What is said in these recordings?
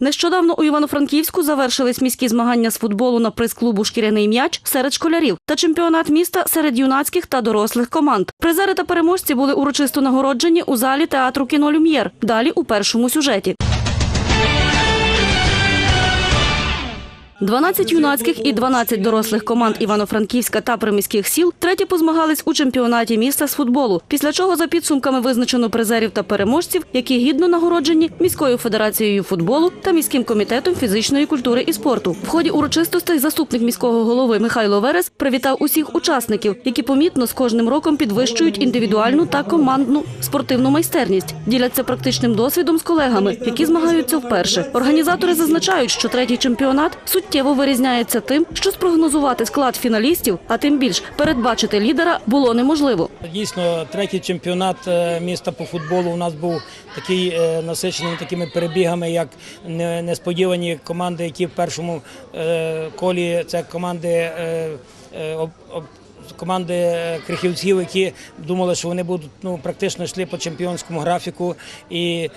Нещодавно у Івано-Франківську завершились міські змагання з футболу на приз-клубу Шкіряний м'яч серед школярів та чемпіонат міста серед юнацьких та дорослих команд. Призери та переможці були урочисто нагороджені у залі театру кіно Люм'єр. Далі у першому сюжеті. 12 юнацьких і 12 дорослих команд Івано-Франківська та приміських сіл треті позмагались у чемпіонаті міста з футболу. Після чого за підсумками визначено призерів та переможців, які гідно нагороджені міською федерацією футболу та міським комітетом фізичної культури і спорту. В ході урочистостей заступник міського голови Михайло Верес привітав усіх учасників, які помітно з кожним роком підвищують індивідуальну та командну спортивну майстерність, діляться практичним досвідом з колегами, які змагаються вперше. Організатори зазначають, що третій чемпіонат суттєво вирізняється тим, що спрогнозувати склад фіналістів, а тим більш передбачити лідера було неможливо. Дійсно, третій чемпіонат е, міста по футболу у нас був такий е, насичений такими перебігами, як несподівані команди, які в першому е, колі це команди. Команди е, крихівців, які думали, що вони будуть ну практично йшли по чемпіонському графіку, і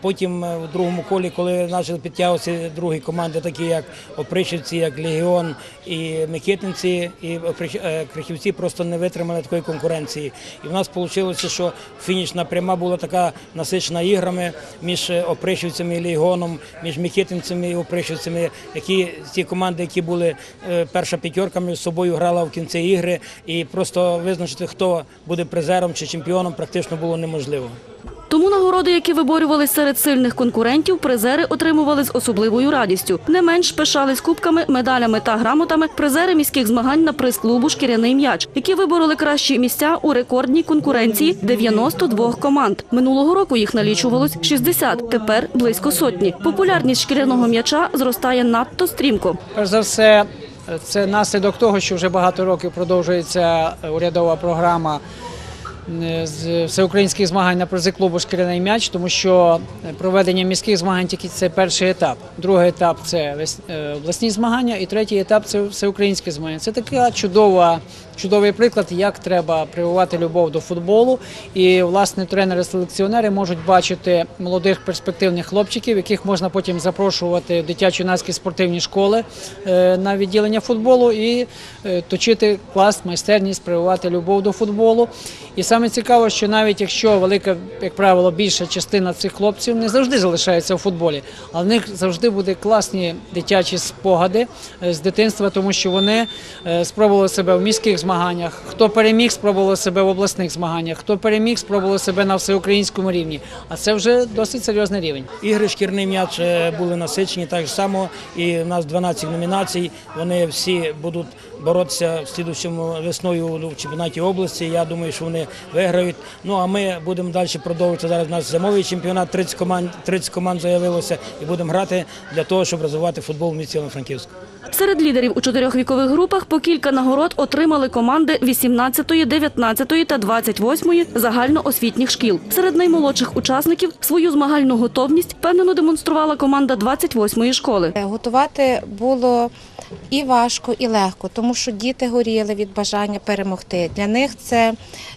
потім е, в другому колі, коли почали підтягуватися другі команди, такі як Опришівці, як Легіон і Микитинці, і е, крихівці просто не витримали такої конкуренції. І в нас вийшло, що фінішна пряма була така насичена іграми між Опришівцями і Легіоном, між Микитинцями і Опришівцями, які ті команди, які були перша п'ятерка між собою грала в кінці ігри, і просто визначити, хто буде призером чи чемпіоном, практично було неможливо. Тому нагороди, які виборювались серед сильних конкурентів, призери отримували з особливою радістю. Не менш пишались кубками, медалями та грамотами призери міських змагань на приз-клубу Шкіряний м'яч, які вибороли кращі місця у рекордній конкуренції 92 команд. Минулого року їх налічувалось 60, тепер близько сотні. Популярність шкіряного м'яча зростає надто стрімко. Перш за все, це наслідок того, що вже багато років продовжується урядова програма з всеукраїнських змагань на призи клубу Шкіряний м'яч, тому що проведення міських змагань тільки це перший етап. Другий етап це вес- е, змагання, і третій етап це всеукраїнські змагання. Це така чудова. Чудовий приклад, як треба прививати любов до футболу. І власне тренери-селекціонери можуть бачити молодих перспективних хлопчиків, яких можна потім запрошувати в дитячо-юнацькі спортивні школи е, на відділення футболу і е, точити клас, майстерність, прививати любов до футболу. І саме цікаво, що навіть якщо велика, як правило, більша частина цих хлопців не завжди залишається у футболі, але в них завжди буде класні дитячі спогади е, з дитинства, тому що вони е, спробували себе в міських змаганнях. Хто переміг, спробували себе в обласних змаганнях, хто переміг, спробували себе на всеукраїнському рівні. А це вже досить серйозний рівень. Ігри шкірний м'яч е, були насичені так само. І в нас 12 номінацій. Вони всі будуть боротися в слідущому весною в чемпіонаті області. Я думаю, що вони виграють. Ну а ми будемо далі продовжувати. Зараз у нас зимовий чемпіонат, 30 команд, 30 команд заявилося, і будемо грати для того, щоб розвивати футбол в місті Івано-Франківську. Серед лідерів у чотирьох вікових групах по кілька нагород отримали команди 18, 19 та 28 загальноосвітніх шкіл. Серед наймолодших учасників свою змагальну готовність впевнено демонструвала команда 28-ї школи. Е, Готувати було і важко, і легко, тому що діти горіли від бажання перемогти. Для них це,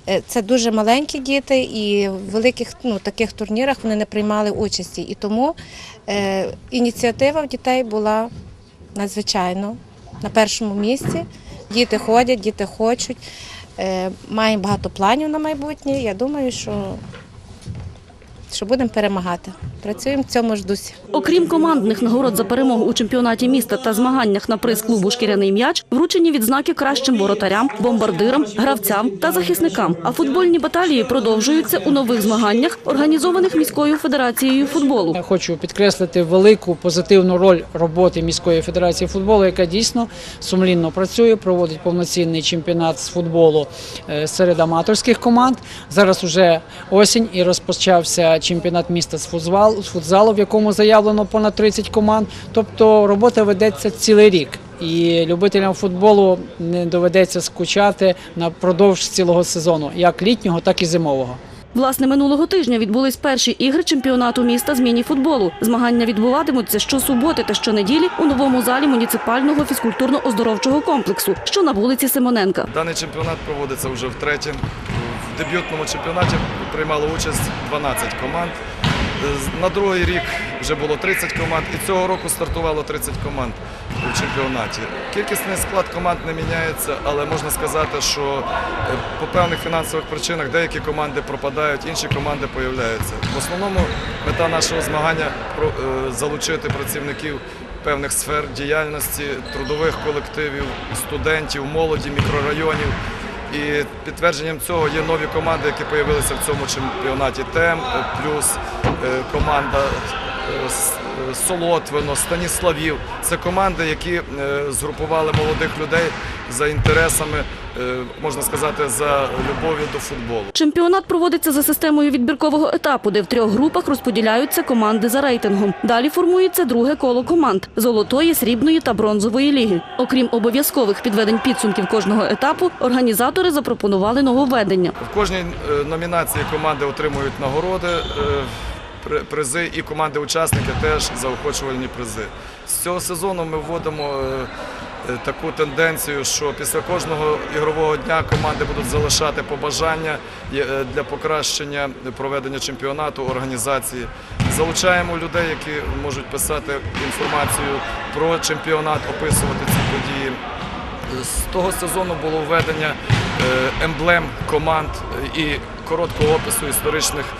е, це дуже маленькі діти, і в великих ну, таких турнірах вони не приймали участі. І тому е, ініціатива в дітей була надзвичайно на першому місці. Діти ходять, діти хочуть. Е, маємо багато планів на майбутнє. Я думаю, що, що будемо перемагати. Працюємо в цьому ж дусі. Окрім командних нагород за перемогу у чемпіонаті міста та змаганнях на приз клубу Шкіряний м'яч, вручені відзнаки кращим воротарям, бомбардирам, гравцям та захисникам. А футбольні баталії продовжуються у нових змаганнях, організованих міською федерацією футболу. Я хочу підкреслити велику позитивну роль роботи міської федерації футболу, яка дійсно сумлінно працює, проводить повноцінний чемпіонат з футболу е, серед аматорських команд. Зараз уже осінь і розпочався чемпіонат міста з футзалу, з футзалу, в якому заявлено понад 30 команд. Тобто робота ведеться цілий рік. І любителям футболу не доведеться скучати напродовж цілого сезону, як літнього, так і зимового. Власне, минулого тижня відбулись перші ігри чемпіонату міста з міні-футболу. Змагання відбуватимуться щосуботи та щонеділі у новому залі муніципального фізкультурно-оздоровчого комплексу, що на вулиці Симоненка. Даний чемпіонат проводиться вже втретє. В дебютному чемпіонаті приймало участь 12 команд. На другий рік вже було 30 команд, і цього року стартувало 30 команд у чемпіонаті. Кількісний склад команд не міняється, але можна сказати, що е, по певних фінансових причинах деякі команди пропадають, інші команди появляються. В основному мета нашого змагання е, залучити працівників певних сфер діяльності, трудових колективів, студентів, молоді, мікрорайонів. І підтвердженням цього є нові команди, які з'явилися в цьому чемпіонаті. ТЕМ, е, плюс е, команда е, Солотвино, Станіславів. Це команди, які згрупували молодих людей за інтересами, е, можна сказати, за любов'ю до футболу. Чемпіонат проводиться за системою відбіркового етапу, де в трьох групах розподіляються команди за рейтингом. Далі формується друге коло команд – золотої, срібної та бронзової ліги. Окрім обов'язкових підведень підсумків кожного етапу, організатори запропонували нововведення. В кожній е, номінації команди отримують нагороди, е, призи, і команди-учасники теж заохочувальні призи. З цього сезону ми вводимо е, е, таку тенденцію, що після кожного ігрового дня команди будуть залишати побажання е, для покращення проведення чемпіонату, організації. Залучаємо людей, які можуть писати інформацію про чемпіонат, описувати ці події. З того сезону було введення емблем команд і короткого опису історичних іс-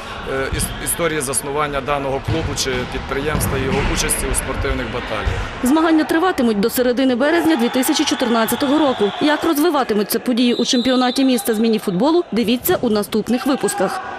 історії заснування даного клубу чи підприємства, його участі у спортивних баталіях. Змагання триватимуть до середини березня 2014 року. Як розвиватимуться події у чемпіонаті міста з мініфутболу, дивіться у наступних випусках.